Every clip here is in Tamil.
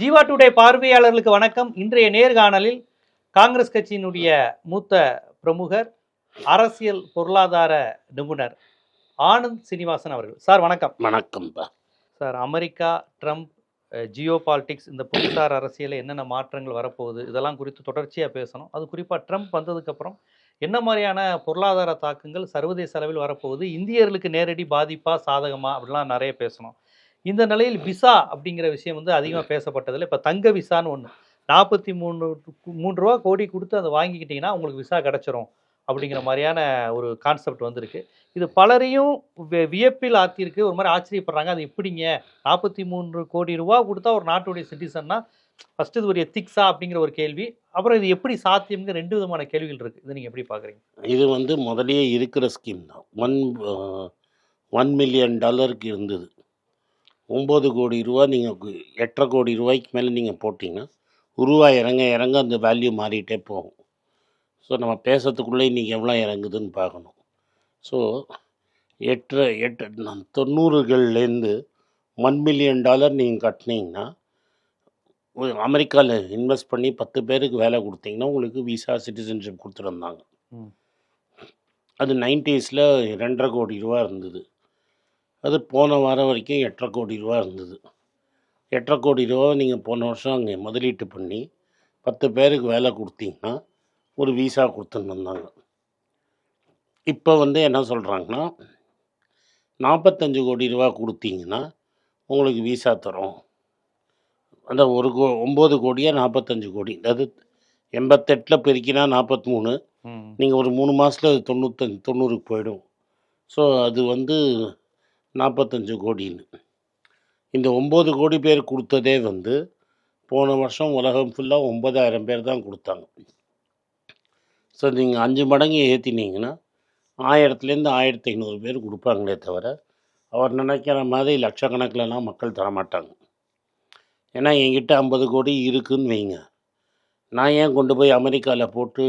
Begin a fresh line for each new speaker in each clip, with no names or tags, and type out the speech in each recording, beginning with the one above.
ஜீவா டுடே பார்வையாளர்களுக்கு வணக்கம். இன்றைய நேர்காணலில் காங்கிரஸ் கட்சியினுடைய மூத்த பிரமுகர் அரசியல் பொருளாதார நிபுணர் ஆனந்த் சீனிவாசன் அவர்கள். சார் வணக்கம்.
வணக்கம்ப்பா
sir America Trump geo politics இந்த புவிசார் அரசியலில் என்னென்ன மாற்றங்கள் வரப்போகுது இதெல்லாம் குறித்து தொடர்ச்சியாக பேசணும். அது குறிப்பாக ட்ரம்ப் வந்ததுக்கப்புறம் என்ன மாதிரியான பொருளாதார தாக்கங்கள் சர்வதேச அளவில் வரப்போகுது இந்தியர்களுக்கு நேரடி பாதிப்பா சாதகமா அப்படிலாம் நிறைய பேசணும். இந்த நிலையில் விசா அப்படிங்கிற விஷயம் வந்து அதிகமாக பேசப்பட்டதில்லை இப்போ தங்க விசான்னு ஒன்று நாற்பத்தி மூணு மூணு ரூபா கோடி கொடுத்து அதை வாங்கிக்கிட்டிங்கன்னா உங்களுக்கு விசா கிடச்சிரும் அப்படிங்கிற மாதிரியான ஒரு கான்செப்ட் வந்திருக்கு. இது பலரையும் வியப்பில் ஆத்திருக்கு ஒரு மாதிரி ஆச்சரியப்படுறாங்க. அது எப்படிங்க? நாற்பத்தி மூன்று கோடி ரூபா கொடுத்தா ஒரு நாட்டுடைய சிட்டிசன்னா ஃபர்ஸ்ட் இது ஒரு எத்திக்ஸா அப்படிங்கிற ஒரு கேள்வி. அப்புறம் இது எப்படி சாத்தியம்ங்கிற ரெண்டு விதமான கேள்விகள் இருக்கு. இது நீங்க எப்படி பாக்குறீங்க?
இது வந்து முதலே இருக்கிற ஸ்கீம் தான். ஒன் ஒன் மில்லியன் டாலருக்கு இருந்தது. ஒம்பது கோடி ரூபா நீங்கள் எட்டரை கோடி ரூபாய்க்கு மேலே நீங்கள் போட்டிங்கன்னா ரூபா இறங்க இறங்க அந்த வேல்யூ மாறிட்டே போகும். ஸோ நம்ம பேசுறதுக்குள்ளே இன்றைக்கி எவ்வளோ இறங்குதுன்னு பார்க்கணும். ஸோ எட்டு எட்டு தொண்ணூறுகள்லேருந்து ஒன் மில்லியன் டாலர் நீங்கள் கட்டினீங்கன்னா அமெரிக்காவில் இன்வெஸ்ட் பண்ணி பத்து பேருக்கு வேலை கொடுத்தீங்கன்னா உங்களுக்கு விசா சிட்டிசன்ஷிப் கொடுத்துருந்தாங்க. அது நைன்டிஸில் ரெண்டரை கோடி ரூபா இருந்தது. அது போன வாரம் வரைக்கும் எட்டரை கோடி ரூபா இருந்தது. எட்டரை கோடி ரூபா நீங்கள் போன வருஷம் அங்கே முதலீட்டு பண்ணி பத்து பேருக்கு வேலை கொடுத்தீங்கன்னா ஒரு விசா கொடுத்துன்னு வந்தாங்க. இப்போ வந்து என்ன சொல்கிறாங்கன்னா நாற்பத்தஞ்சு கோடி ரூபா கொடுத்தீங்கன்னா உங்களுக்கு விசா தரோம். அந்த ஒரு கோ ஒம்பது கோடியா நாற்பத்தஞ்சு கோடி? அதாவது எண்பத்தெட்டில் பெருக்கினா நாற்பத்தி மூணு நீங்கள் ஒரு மூணு மாதத்தில் தொண்ணூத்தஞ்சு தொண்ணூறுக்கு போயிடும். ஸோ அது வந்து நாற்பத்தஞ்சு கோடின்னு. இந்த ஒம்பது கோடி பேர் கொடுத்ததே வந்து போன வருஷம் உலகம் ஃபுல்லாக ஒம்பதாயிரம் பேர் தான் கொடுத்தாங்க. ஸோ நீங்கள் அஞ்சு மடங்கு ஏற்றினீங்கன்னா ஆயிரத்துலேருந்து ஆயிரத்தி ஐநூறு பேர் கொடுப்பாங்களே தவிர அவர் நினைக்கிற மாதிரி லட்சக்கணக்கிலலாம் மக்கள் தரமாட்டாங்க. ஏன்னா என்கிட்ட ஐம்பது கோடி இருக்குன்னு வைங்க. நான் ஏன் கொண்டு போய் அமெரிக்காவில் போட்டு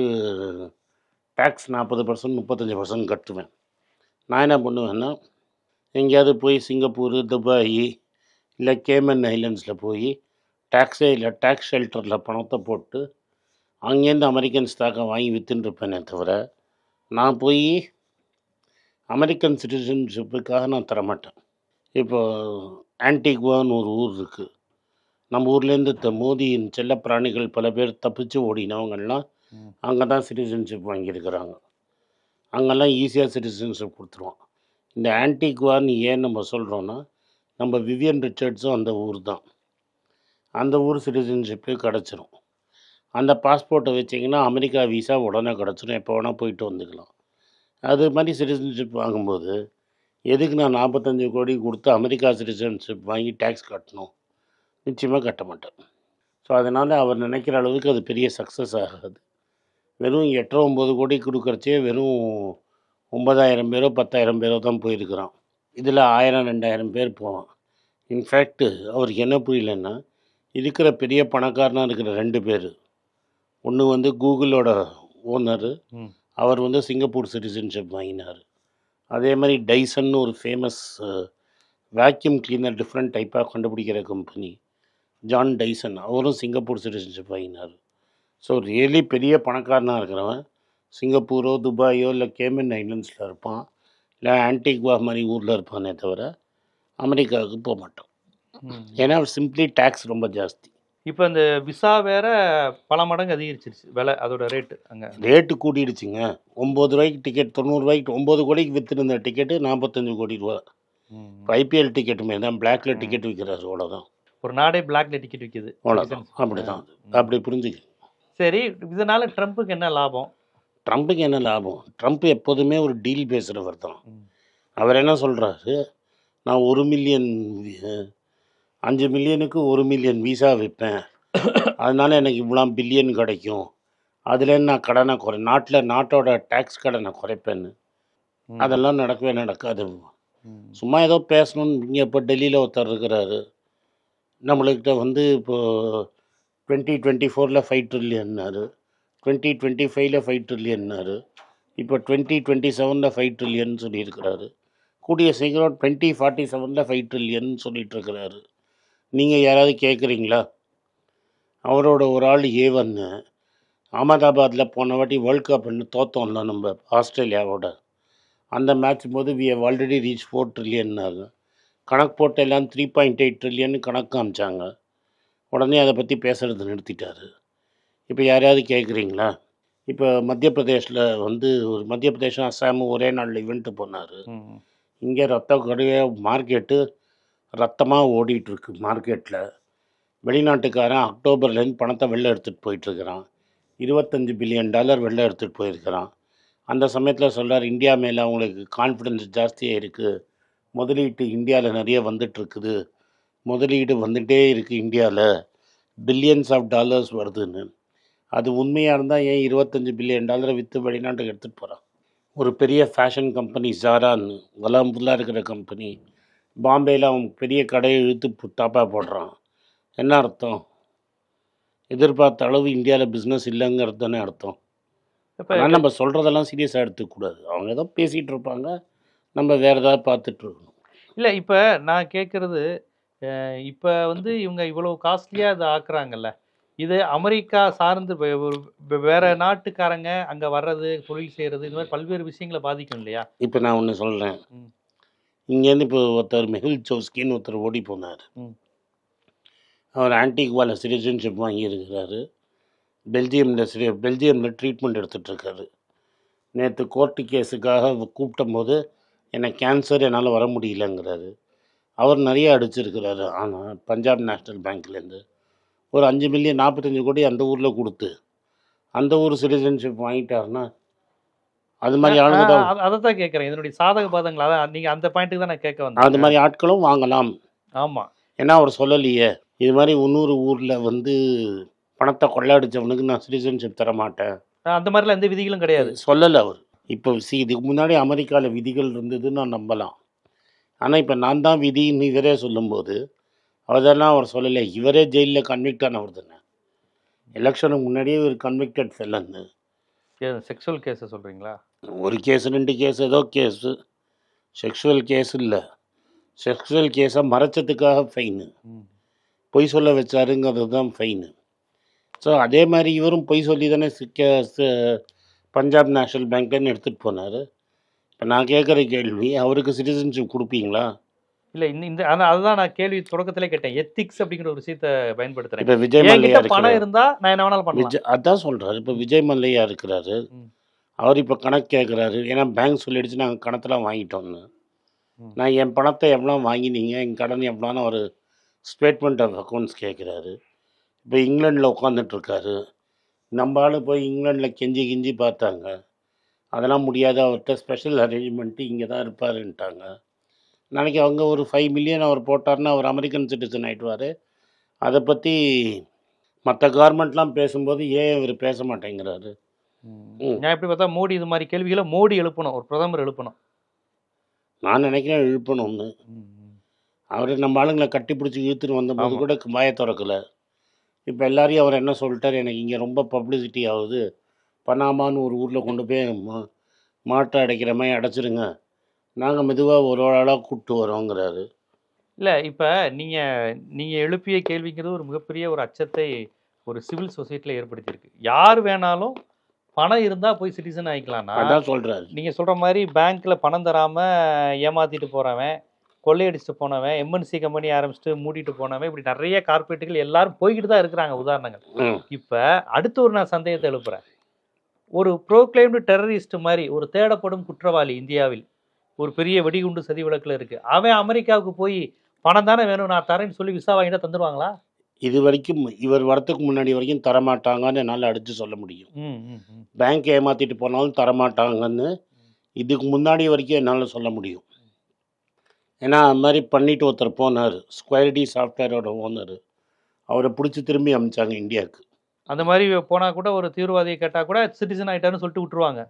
டேக்ஸ் நாற்பது பர்சன்ட் முப்பத்தஞ்சு பர்சன்ட் கட்டுவேன்? நான் என்ன பண்ணுவேன்னா எங்கேயாவது போய் சிங்கப்பூர் துபாய் இல்லை கேமன் ஐலண்ட்ஸில் போய் டேக்ஸே இல்லை டேக்ஸ் ஷெல்டரில் பணத்தை போட்டு அங்கேருந்து அமெரிக்கன் ஸ்டாக்கை வாங்கி விற்றுன்னு தவிர நான் போய் அமெரிக்கன் சிட்டிசன்ஷிப்புக்காக நான் தரமாட்டேன். இப்போ ஆன்டிகுவான்னு ஒரு ஊர் இருக்குது நம்ம ஊர்லேருந்து த மோதியின் செல்ல பிராணிகள் பல பேர் தப்பிச்சு ஓடினவங்கெல்லாம். அங்கே தான் சிட்டிசன்ஷிப் வாங்கியிருக்கிறாங்க. அங்கெல்லாம் ஈஸியாக சிட்டிசன்ஷிப் கொடுத்துருவோம் இந்த ஆன்டிகுவான்னு ஏன் நம்ம சொல்கிறோன்னா நம்ம விவியன் ரிச்சர்ட்ஸும் அந்த ஊர் தான். அந்த ஊர் சிட்டிசன்ஷிப்பே கிடச்சிரும். அந்த பாஸ்போர்ட்டை வச்சிங்கன்னா அமெரிக்கா விசா உடனே கிடச்சிரும். எப்போ வேணால் போயிட்டு வந்துக்கலாம். அது மாதிரி சிட்டிசன்ஷிப் வாங்கும்போது எதுக்கு நான் நாற்பத்தஞ்சு கோடி கொடுத்து அமெரிக்கா சிட்டிசன்ஷிப் வாங்கி டேக்ஸ் கட்டணும்? நிச்சயமாக கட்ட மாட்டேன். ஸோ அதனால் அவர் நினைக்கிற அளவுக்கு அது பெரிய சக்ஸஸ் ஆகாது. வெறும் எட்டரை ஒம்பது கோடி கொடுக்குறச்சே வெறும் ஒன்பதாயிரம் பேரோ பத்தாயிரம் பேரோ தான் போயிருக்கிறான். இதில் ஆயிரம் ரெண்டாயிரம் பேர் போவான் இன்ஃபேக்ட்டு அவருக்கு என்ன புரியலன்னா இருக்கிற பெரிய பணக்காரனாக இருக்கிற ரெண்டு பேர். ஒன்று வந்து கூகுளோட ஓனரு. அவர் வந்து சிங்கப்பூர் சிட்டிசன்ஷிப் வாங்கினார். அதே மாதிரி டைசன் ஒரு ஃபேமஸ் வேக்யூம் கிளீனர் டிஃப்ரெண்ட் டைப்பாக கண்டுபிடிக்கிற கம்பெனி ஜான் டைசன் அவரும் சிங்கப்பூர் சிட்டிசன்ஷிப் வாங்கினார். ஸோ ரியலி பெரிய பணக்காரனாக இருக்கிறவன். சிங்கப்பூரோ துபாயோ இல்லை கேமன் ஐலண்ட்ஸில் இருப்பான். இல்லை ஆன்டிகுவா மாதிரி ஊரில் இருப்பானே தவிர அமெரிக்காவுக்கு போக மாட்டான். ஏன்னா சிம்பிளி டேக்ஸ் ரொம்ப ஜாஸ்தி.
இப்போ இந்த விசா வேற பல மடங்கு அதிகரிச்சிருச்சு. விலை அதோட ரேட்டு அங்க.
ரேட்டு கூட்டிடுச்சுங்க ஒம்பது ரூபாய்க்கு டிக்கெட் தொண்ணூறுரூவாய்க்கு ஒம்பது கோடிக்கு விற்றுருந்த டிக்கெட்டு நாற்பத்தஞ்சு கோடி ரூபா. ஐபிஎல் டிக்கெட்டுமே தான் பிளாக்ல டிக்கெட் விற்கிறாரு அவ்வளோதான்
ஒரு நாடே பிளாக்ல டிக்கெட் விற்கிது
அவ்வளோதான் அப்படி தான் அப்படி புரிஞ்சுக்க.
சரி இதனால ட்ரம்ப்புக்கு என்ன லாபம்?
ட்ரம்ப்புக்கு என்ன லாபம்? ட்ரம்ப் எப்போதுமே ஒரு டீல் பேசுகிறவர் தான். அவர் என்ன சொல்கிறாரு நான் ஒரு மில்லியன் அஞ்சு மில்லியனுக்கு ஒரு மில்லியன் விசா விற்பேன் அதனால எனக்கு இவ்வளோ பில்லியன் கிடைக்கும். அதில் நான் கடனை குறை நாட்டில் நாட்டோட டேக்ஸ் கடனை குறைப்பேன்னு. அதெல்லாம் நடக்கவே நடக்காது. சும்மா ஏதோ பேசணும்னு இங்கே இப்போ டெல்லியில் ஒருத்தர் இருக்கிறாரு. நம்மளுக்கிட்ட வந்து இப்போது டுவெண்ட்டி டுவெண்ட்டி ஃபோரில் ஃபைவ் ட்ரில்லியன்னாரு டுவெண்ட்டி டுவெண்ட்டி ஃபைவ்ல ஃபைவ் ட்ரில்லியன்னாரு இப்போ டுவெண்ட்டி டுவெண்ட்டி செவனில் ஃபைவ் ட்ரில்லியன் சொல்லியிருக்கிறாரு. கூடிய சீக்கிரம் டுவெண்ட்டி ஃபார்ட்டி செவனில் ஃபைவ் ட்ரில்லியன் சொல்லிட்டு இருக்கிறாரு நீங்கள் யாராவது கேட்குறீங்களா அவரோட ஒரு ஆள் ஏவன்னு அகமதாபாத்தில் போன வாட்டி வேர்ல்ட் கப்னு தோத்தோம்ல நம்ம ஆஸ்திரேலியாவோட. அந்த மேட்ச் போது we have already reach four ட்ரில்லியன்னாங்க கணக்கு போட்டு எல்லாம் த்ரீ பாயிண்ட் எயிட் ட்ரில்லியன் கணக்கு காமிச்சாங்க. உடனே அதை பற்றி பேசுகிறது நிறுத்திட்டாரு. இப்போ யாரையாவது கேட்குறீங்களா இப்போ மத்திய பிரதேஷில் வந்து ஒரு மத்திய பிரதேசம் அஸ்ஸாம் ஒரே நாளில் இவெண்ட்டு போனார். இங்கே ரத்த கடைய மார்க்கெட்டு ரத்தமாக ஓடிட்டுருக்கு மார்க்கெட்டில் வெளிநாட்டுக்காரன் அக்டோபர்லேருந்து பணத்தை வெளில எடுத்துகிட்டு போயிட்டுருக்கிறான். இருபத்தஞ்சி பில்லியன் டாலர் வெளில எடுத்துகிட்டு போயிருக்கிறான். அந்த சமயத்தில் சொல்றார் இந்தியா மேலே அவங்களுக்கு கான்ஃபிடென்ஸ் ஜாஸ்தியாக இருக்குது முதலீட்டு இந்தியாவில் நிறைய வந்துட்டுருக்குது. முதலீடு வந்துகிட்டே இருக்குது இந்தியாவில் பில்லியன்ஸ் ஆஃப் டாலர்ஸ் வருதுன்னு. அது உண்மையாக இருந்தால் ஏன் இருபத்தஞ்சி பில்லியன் டாலரை விற்று வெளிநாட்டுக்கு எடுத்துகிட்டு போகிறான் ஒரு பெரிய ஃபேஷன் கம்பெனி ஜாரான்னு உலகம் ஃபுல்லாக இருக்கிற கம்பெனி பாம்பேயில் அவன் பெரிய கடையை இழுத்து பு- தாப்பா போடுறான். என்ன அர்த்தம்? எதிர்பார்த்த அளவு இந்தியாவில் பிஸ்னஸ் இல்லைங்கிறது தானே அர்த்தம்.
இப்ப
ஆனால் நம்ம சொல்கிறதெல்லாம் சீரியஸாக எடுத்துக்கூடாது அவங்க ஏதோ பேசிகிட்டு இருப்பாங்க. நம்ம வேறு ஏதாவது பார்த்துட்டு இருக்கணும்.
இல்ல இப்ப நான் கேட்கறது இப்ப வந்து இவங்க இவ்வளவு காஸ்ட்லியா இதை ஆக்குறாங்கல்ல இது அமெரிக்கா சார்ந்து வேற நாட்டுக்காரங்க அங்க வர்றது தொழில் செய்யறது இந்த மாதிரி பல்வேறு விஷயங்களை பாதிக்கும் இல்லையா?
இப்போ நான் ஒன்று சொல்கிறேன்
ம்.
இங்கேருந்து இப்போ ஒருத்தர் மெஹுல் சௌஸ்கின்னு ஒருத்தர் ஓடி போனார். அவர் ஆன்டிகுவாவில் சிட்டிசன்ஷிப் வாங்கியிருக்கிறாரு. பெல்ஜியமில் சிரி பெல்ஜியமில் ட்ரீட்மெண்ட் எடுத்துகிட்ருக்காரு நேற்று கோர்ட்டு கேஸுக்காக கூப்பிட்டும் போது எனக்கு கேன்சர் என்னால் வர முடியலங்கிறாரு. அவர் நிறைய அடிச்சிருக்கிறாரு. ஆனால் பஞ்சாப் நேஷ்னல் பேங்க்லேருந்து ஒரு அஞ்சு மில்லியன் நாற்பத்தஞ்சு கோடி அந்த ஊரில் கொடுத்து அந்த ஊர் சிட்டிசன்ஷிப் வாங்கிட்டாருன்னா அது மாதிரி ஆளுங்க தான்
அதை தான் கேட்கறேன் இதனுடைய சாதக பாதங்கள் அதான் நீங்க அந்த பாயிண்ட்டுக்கு தான் நான் கேட்க வந்தேன்.
அது மாதிரி ஆட்களும் வாங்கலாம்.
ஆமா.
ஏன்னா அவர் சொல்லலையே. இது மாதிரி இன்னொரு ஊரில் வந்து பணத்தை கொள்ளையடிச்சவனுக்கு நான் சிட்டிசன்ஷிப் தர மாட்டேன்.
அந்த மாதிரிலாம் எந்த விதிகளும் கிடையாது.
சொல்லலை அவர். இப்போ சி இதுக்கு முன்னாடி அமெரிக்காவில் விதிகள் இருந்ததுன்னு நான் நம்பலாம். ஆனால் இப்போ நான் தான் விதின்னு இவரே சொல்லும்போது அதெல்லாம் அவர் சொல்லலை. இவரே ஜெயிலில் கன்விக்ட் ஆனவர் தானே. எலெக்ஷனுக்கு முன்னாடியே இவர் கன்விக்டட் ஃபெல்லன்னு
செக்ஷுவல் கேஸை சொல்றீங்களா?
ஒரு கேஸ் ரெண்டு கேஸ் ஏதோ கேஸு செக்ஷுவல் கேஸ் இல்லை. செக்ஷுவல் கேஸை மறைச்சதுக்காக ஃபைனு. பொய் சொல்ல வச்சாருங்கிறது தான் ஃபைனு ஸோ அதே மாதிரி இவரும் பொய் சொல்லி தானே சிக்க பஞ்சாப் நேஷ்னல் பேங்க்லேருந்து எடுத்துகிட்டு போனார். இப்போ நான் கேட்குற கேள்வி அவருக்கு சிட்டிசன்ஷிப் கொடுப்பீங்களா?
இல்ல இந்த இந்த ஆனா அதுதான் நான் கேள்வி தொடக்கத்திலே கேட்டேன். எத்திக்ஸ் அப்படிங்கிற ஒரு விஷயத்த பயன்படுத்துறேன்.
இப்போ விஜய் மல்லையா
பணம் இருந்தா நான் என்ன வேணாலும் பண்ணலாம்.
விஜய் அதான் சொல்கிறாரு இப்போ விஜய் மல்லையா இருக்கிறாரு. அவர் இப்போ கணக்கு கேட்குறாரு ஏன்னா பேங்க் சொல்லிடுச்சு நாங்கள் கணத்தெல்லாம் வாங்கிட்டோம்னு. நான் என் பணத்தை எவ்வளோ வாங்கினீங்க? என் கடன் எவ்வளோன்னு ஒரு ஸ்டேட்மெண்ட் ஆஃப் அக்கௌண்ட்ஸ் கேட்குறாரு இப்போ இங்கிலாண்டில் உட்காந்துட்ருக்காரு நம்ம ஆளு போய் இங்கிலாண்டில் கெஞ்சி கிஞ்சி பார்த்தாங்க. அதெல்லாம் முடியாது. அவர்கிட்ட ஸ்பெஷல் அரேஞ்ச்மெண்ட்டு இங்கே தான் இருப்பாருன்ட்டாங்க. நாளைக்கு அவங்க ஒரு ஃபைவ் மில்லியன் அவர் போட்டார்னா அவர் அமெரிக்கன் சிட்டிசன் ஆகிடுவார் அதை பற்றி மற்ற கவர்மெண்ட்லாம் பேசும்போது ஏன் இவர் பேச மாட்டேங்கிறாரு.
நான் எப்படி பார்த்தா மோடி இது மாதிரி கேள்விகளை மோடி எழுப்பணும் ஒரு பிரதமர் எழுப்பணும்.
நான் நினைக்கிறேன் இழுப்பணும்னு அவர் நம்ம ஆளுங்களை கட்டி பிடிச்சி இழுத்துட்டு வந்தபோது. கூட வாயை திறக்கல. இப்போ எல்லாரையும் அவர் என்ன சொல்லிட்டார்? எனக்கு இங்கே ரொம்ப பப்ளிசிட்டி ஆகுது. பனாமான்னு ஒரு ஊரில் கொண்டு போய் மாட்டை அடைக்கிற மாதிரி அடைச்சிருங்க. நாங்கள் மெதுவாக ஒரு ஆளாக கூப்பிட்டு வரோங்கிறாரு.
இல்ல இப்ப நீங்க நீங்க எழுப்பிய கேள்விங்கிறது ஒரு மிகப்பெரிய ஒரு அச்சத்தை ஒரு சிவில் சொசைட்டில ஏற்படுத்தியிருக்கு. யார் வேணாலும் பணம் இருந்தா போய் சிட்டிசன் ஆயிக்கலாம்னா
அதான் சொல்கிறாரு
நீங்க சொல்ற மாதிரி பேங்க்ல பணம் தராம ஏமாத்திட்டு போறவன் கொள்ளையடிச்சிட்டு போனவன் எம்என்சி கம்பெனி ஆரம்பிச்சுட்டு மூடிட்டு போனவன் இப்படி நிறைய கார்பரேட்டுகள் எல்லாரும் போய்கிட்டு தான் இருக்கிறாங்க உதாரணங்கள். இப்ப அடுத்து ஒரு நான் சந்தேகத்தை எழுப்புறேன். ஒரு ப்ரோக்ளைம்டு டெரரிஸ்ட் மாதிரி ஒரு தேடப்படும் குற்றவாளி இந்தியாவில் ஒரு பெரிய வெடிகுண்டு சதி விளக்குல இருக்கு. அவன் அமெரிக்காவுக்கு போய் பணம் தானே வேணும் நான் தரேன்னு சொல்லி விசா வாங்கிட்டா தந்துருவாங்களா?
இது வரைக்கும் இவர் வரத்துக்கு முன்னாடி வரைக்கும் தரமாட்டாங்கன்னு என்னால் அடித்து சொல்ல முடியும். பேங்க் ஏமாற்றிட்டு போனாலும் தரமாட்டாங்கன்னு இதுக்கு முன்னாடி வரைக்கும் என்னால் சொல்ல முடியும். ஏன்னா அது மாதிரி பண்ணிட்டு ஒருத்தர் போனார் ஸ்கொயர் டி சாஃப்ட்வேரோட ஓனர் அவரை பிடிச்சி திரும்பி அமிச்சாங்க இந்தியாவுக்கு.
அந்த மாதிரி போனா கூட ஒரு தீவிரவாதியை கேட்டா கூட சிட்டிசன் ஆயிட்டாருன்னு சொல்லிட்டு விட்டுருவாங்க.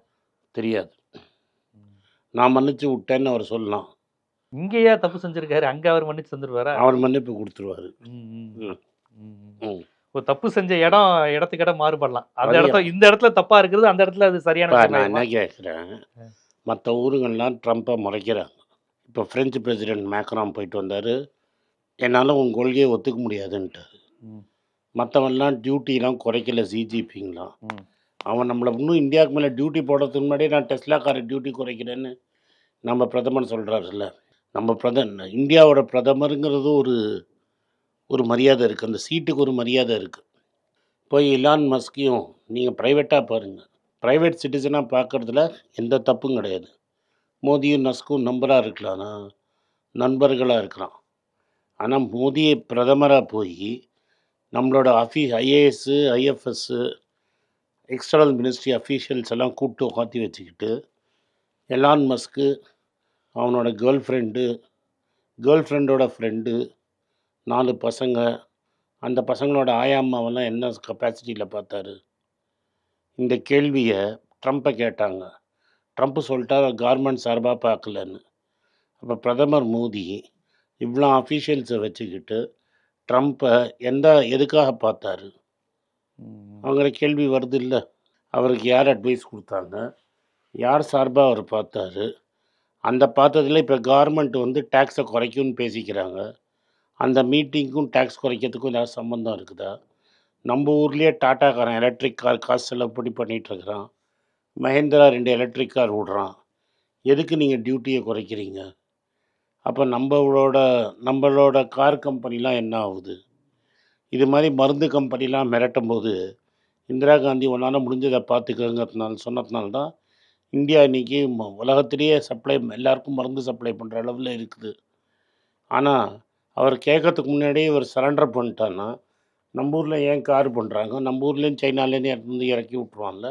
தெரியாது. நான் மன்னிச்சு விட்டேன்னு அவர் சொல்லலாம்.
இங்கேயா தப்பு செஞ்சிருக்காரு அங்க அவர் மன்னிச்சு தந்துருவாரா?
அவர் மன்னிப்பு கொடுத்துருவாரு.
ஒரு தப்பு செஞ்ச இடம் இடத்துக்கு இடம் மாறுபடலாம். அந்த இடத்துல இந்த இடத்துல தப்பா இருக்கிறது அந்த இடத்துல அது சரியான
நான் என்ன? கேட்குறேன் மற்ற ஊருங்கள்லாம் ட்ரம்ப்பை முறைக்கிறாங்க. இப்போ ஃப்ரெஞ்சு பிரசிடென்ட் மேக்ரான் போயிட்டு வந்தார். என்னால் உங்கள் கொள்கையை ஒத்துக்க முடியாதுன்ட்டார். மற்றவன்லாம் டியூட்டிலாம் குறைக்கல சிஜிபிங்களாம். அவன் நம்மளை இன்னும் இந்தியாவுக்கு மேலே டியூட்டி போடுறதுக்கு முன்னாடியே நான் டெஸ்லாக்கார டியூட்டி குறைக்கிறேன்னு நம்ம பிரதமர் சொல்கிறாருல்ல நம்ம பிரத இந்தியாவோட பிரதமருங்கிறது ஒரு ஒரு மரியாதை இருக்குது அந்த சீட்டுக்கு ஒரு மரியாதை இருக்குது போய் இலான் மஸ்கையும் நீங்கள் ப்ரைவேட்டாக பாருங்கள் ப்ரைவேட் சிட்டிசனாக பார்க்குறதுல எந்த தப்பும் கிடையாது. மோதியும் நஸ்கும் நம்பராக இருக்கலாம்னா நண்பர்களாக இருக்கலாம். ஆனால் மோதியை பிரதமராக போய் நம்மளோட அஃபி IAS IFS external ministry officials எல்லாம் கூப்பிட்டு உட்காத்தி வச்சுக்கிட்டு எலான் மஸ்க்கு அவனோட கேர்ள் ஃப்ரெண்டு கேர்ள் ஃப்ரெண்டோட ஃப்ரெண்டு நாலு பசங்க அந்த பசங்களோட ஆயாம்மாவெல்லாம் என்ன கெப்பாசிட்டியில் பார்த்தாரு? இந்த கேள்வியை ட்ரம்ப்பை கேட்டாங்க. ட்ரம்ப் சொல்லிட்டா கவர்மெண்ட் சார்பாக பார்க்கலன்னு. அப்போ பிரதமர் மோடி இவ்வளோ அஃபீஷியல்ஸை வச்சுக்கிட்டு ட்ரம்ப்பை எந்த எதுக்காக பார்த்தாரு? அவங்கள கேள்வி வருது இல்லை அவருக்கு யார் அட்வைஸ் கொடுத்தாங்க? யார் சார்பாக அவர் பார்த்தாரு? அந்த பார்த்ததுல இப்போ கவர்மெண்ட் வந்து டேக்ஸை குறைக்கும்னு பேசிக்கிறாங்க. அந்த மீட்டிங்க்கும் டேக்ஸ் குறைக்கிறதுக்கும் ஏதாவது சம்மந்தம் இருக்குதா? நம்ம ஊர்லேயே டாட்டாக்காரன் எலக்ட்ரிக் கார் காசு செலவு பண்ணி பண்ணிகிட்ருக்குறான் மஹேந்திரா ரெண்டு எலக்ட்ரிக் கார் விடுறான் எதுக்கு நீங்கள் டியூட்டியை குறைக்கிறீங்க? அப்போ நம்மளோட நம்மளோட கார் கம்பெனிலாம் என்ன ஆகுது? இது மாதிரி மருந்து கம்பெனிலாம் மிரட்டும் போது இந்திரா காந்தி ஒன்றால் முடிஞ்சதை பார்த்துக்கங்கிறதுனால சொன்னதுனால தான் இந்தியா இன்றைக்கி உலகத்திலேயே சப்ளை எல்லாருக்கும் மருந்து சப்ளை பண்ணுற அளவில் இருக்குது. ஆனால் அவர் கேட்கறதுக்கு முன்னாடியே இவர் சரண்டர் பண்ணிட்டான்னா நம்ம ஊரில் ஏன் கார் பண்ணுறாங்க நம்ம ஊர்லேயும் சைனாலேருந்து இருந்து இறக்கி விட்ருவான்ல.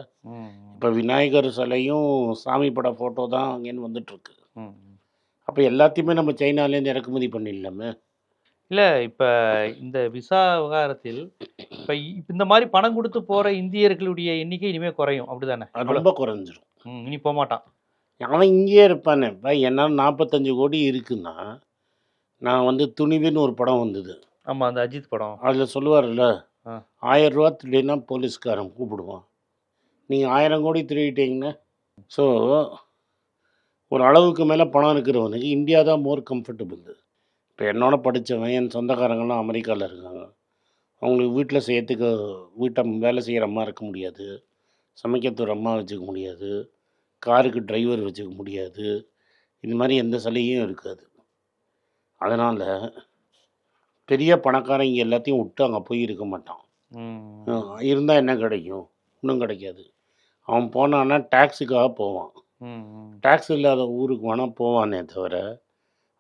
இப்போ விநாயகர் சிலையும் சாமி பட ஃபோட்டோ தான் அங்கேன்னு வந்துட்டுருக்கு. அப்போ எல்லாத்தையுமே நம்ம சைனாலேருந்து இறக்குமதி பண்ணிடலாமே?
இல்ல இப்ப இந்த விசா விவகாரத்தில் இப்ப இப்ப இந்த மாதிரி பணம் கொடுத்து போற இந்தியர்களுடைய எண்ணிக்கை இனிமே குறையும். அப்படிதானே?
ரொம்ப குறைஞ்சிரும்.
ம், இனி போக மாட்டான்.
அவன் இங்கேயே இருப்பானே. இப்போ என்னால் நாற்பத்தஞ்சு கோடி இருக்குன்னா நான் வந்து துணிவுன்னு ஒரு படம் வந்தது.
ஆமா அந்த அஜித் படம்.
அதில் சொல்லுவார்ல. ஆயிரம் ரூபா திருடினா போலீஸ்காரன் கூப்பிடுவான். நீங்கள் ஆயிரம் கோடி திருடிட்டீங்கன்னா ஸோ ஒரு அளவுக்கு மேலே பணம் இருக்கிறவனுக்கு இந்தியா தான் மோர் கம்ஃபர்டபுள் இப்போ என்னோட படித்தவன் என் சொந்தக்காரங்களாம் அமெரிக்காவில் இருக்காங்க. அவங்களுக்கு வீட்டில் செய்யறதுக்கு வீட்டை வேலை செய்கிற அம்மா இருக்க முடியாது. சமைக்கிறதுக்கு அம்மா வச்சுக்க முடியாது. காருக்கு டிரைவர் வச்சுக்க முடியாது. இது மாதிரி எந்த சலுகையும் இருக்காது. அதனால் பெரிய பணக்காரன் இங்கே எல்லாத்தையும் விட்டு அங்கே போய் இருக்க மாட்டான். இருந்தால் என்ன கிடைக்கும்? ஒன்றும் கிடைக்காது. அவன் போனான்னா டேக்ஸுக்காக போவான். டேக்ஸ் இல்லாத ஊருக்கு வேணால் போவானே தவிர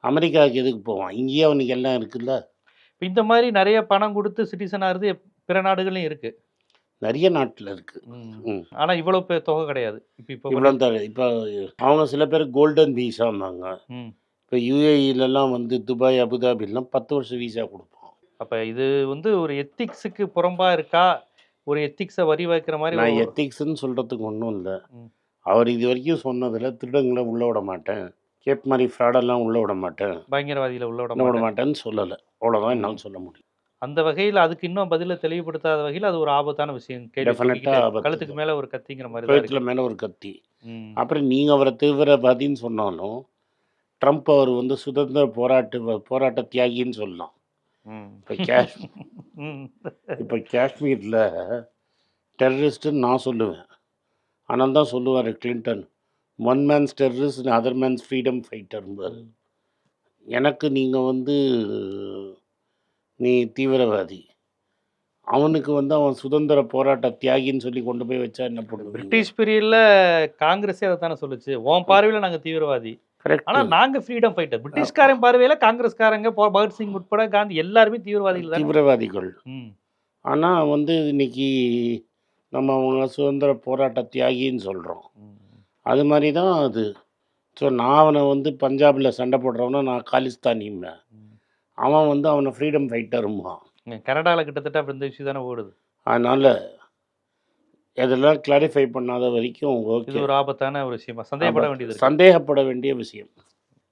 அமெரிக்காவுக்கு எதுக்கு போவான்? இங்கேயே அவனுக்கு எல்லாம் இருக்குல்ல?
இப்ப இந்த மாதிரி நிறைய பணம் கொடுத்து சிட்டிசன் ஆகுது பிற நாடுகள்லயும் இருக்கு.
நிறைய நாட்டில் இருக்குது
ம்.
ம்.
ஆனா இவ்வளவு பெ- தொகை கிடையாது. இப்ப
இவ்வளோ தர இப்போ அவங்க சில பேர் கோல்டன் வீசாம்பாங்க
ம்.
இப்போ யூஏஇலலாம் வந்து துபாய் அபுதாபிலாம் பத்து வருஷம் வீசா கொடுப்போம்
அப்ப இது வந்து ஒரு எத்திக்ஸுக்கு புறம்பா இருக்கா? ஒரு எத்திக்ஸை வரி வைக்கிற மாதிரி
நான் எத்திக்ஸ்ன்னு சொல்கிறதுக்கு ஒன்றும் இல்லை. அவர் இது வரைக்கும் சொன்னதில் திருடங்களை உள்ளே விட மாட்டேன். கேப் மாதிரி ஃப்ராடெல்லாம் உள்ளே விட மாட்டேன்
பயங்கரவாதியில உள்ள விட
விட
மாட்டேன்.
மாட்டேன்னு சொல்லலை அவ்வளோதான் என்னால் சொல்ல முடியும்
அந்த வகையில் அதுக்கு இன்னும் பதில தெளிவுபடுத்தாத வகையில் அது ஒரு ஆபத்தான விஷயம் கேள்வி
Definite ஆ
தூக்கிக்கிட்டே-
ஆபத்து.
கழுத்துக்கு மேல ஒரு கத்திங்கிற மாதிரி தான் இருக்கு.
கழுத்தில் மேலே ஒரு கத்தி
ம்.
அப்புறம் நீங்கள் அவரை தீவிரவாதின்னு சொன்னாலும் ட்ரம்ப் அவர் வந்து சுதந்திர போராட்ட போராட்ட தியாகின்னு சொல்லலாம்
ம்.
இப்போ கேஷ்
ம்.
இப்போ காஷ்மீரில் டெரரிஸ்ட்டுன்னு நான் சொல்லுவேன் ஆனால் தான் சொல்லுவார் Clinton one man's terrorist other man's freedom ஃபைட்டர்ம்பார் எனக்கு நீங்கள் வந்து நீ தீவிரவாதி. அவனுக்கு வந்து அவன் சுதந்திர போராட்ட தியாகின்னு சொல்லி கொண்டு போய் வச்சா என்ன பண்ணுவீங்க?
பிரிட்டிஷ் பீரியட்ல காங்கிரஸே அதை தானே சொல்லுச்சு. உன் பார்வையில நாங்க தீவிரவாதி.
கரெக்ட்
ஆனா நாங்க ஃப்ரீடம் ஃபைட்டர் பிரிட்டிஷ்காரன் பார்வையில காங்கிரஸ்காரங்க போ- பகத்சிங் உட்பட காந்தி எல்லாருமே தீவிரவாதிகள் தானே.
தீவிரவாதிகள். ஆனால் வந்து இன்னைக்கு நம்ம அவங்க சுதந்திர போராட்ட தியாகின்னு சொல்கிறோம். அது மாதிரி தான் அது. ஸோ நான் அவனை வந்து பஞ்சாபில் சண்டை போடுறவனா நான் காலிஸ்தானிம்பேன். அவன் வந்து அவனை ஃப்ரீடம் ஃபைட்டரும்பான்
கனடால கிட்டத்தட்ட அப்படி இந்த விஷயம் தானே ஓடுது?
அதனால் இதெல்லாம் கிளாரிஃபை பண்ணாத வரைக்கும்
இது ஒரு ஆபத்தான ஒரு விஷயமா? சந்தேகப்பட வேண்டியது.
சந்தேகப்பட வேண்டிய விஷயம்.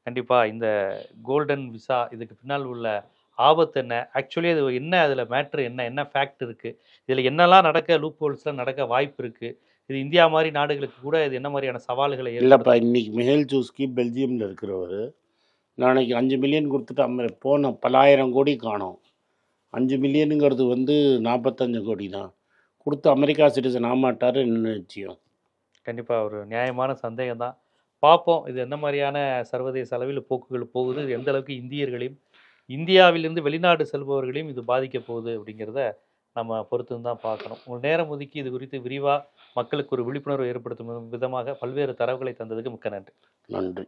கண்டிப்பா இந்த கோல்டன் விசா இதுக்கு பின்னால் உள்ள ஆபத்து என்ன? ஆக்சுவலி அது என்ன? அதுல மேட்ரு என்ன? என்ன ஃபேக்ட் இருக்கு? இதுல என்னெல்லாம் நடக்க லூப் ஹோல்ஸ்லாம் நடக்க வாய்ப்பு இருக்கு? இது இந்தியா மாதிரி நாடுகளுக்கு கூட இது என்ன மாதிரியான சவால்களை
இல்லைப்பா இன்னைக்கு மிஹேல் ஜூஸ்கி பெல்ஜியமில் இருக்கிறவர் நாளைக்கு அஞ்சு மில்லியன் கொடுத்துட்டு அமெரி போன பலாயிரம் கோடி காணோம். அஞ்சு மில்லியனுங்கிறது வந்து நாற்பத்தஞ்சு கோடி தான் கொடுத்து அமெரிக்கா சிட்டிசன் ஆமாட்டார் என்ன நிச்சயம்?
கண்டிப்பாக ஒரு நியாயமான சந்தேகம் தான் பார்ப்போம் இது என்ன மாதிரியான சர்வதேச அளவில் போக்குகள் போகுது இது எந்த அளவுக்கு இந்தியர்களையும் இந்தியாவிலிருந்து வெளிநாடு செல்பவர்களையும் இது பாதிக்க போகுது அப்படிங்கிறத நம்ம பொறுத்து தான் பார்க்கணும். உங்கள் நேரம் ஒதுக்கி இது குறித்து விரிவாக மக்களுக்கு ஒரு விழிப்புணர்வு ஏற்படுத்தும் விதமாக பல்வேறு தரவுகளை தந்ததுக்கு மிக்க நன்றி.
நன்றி.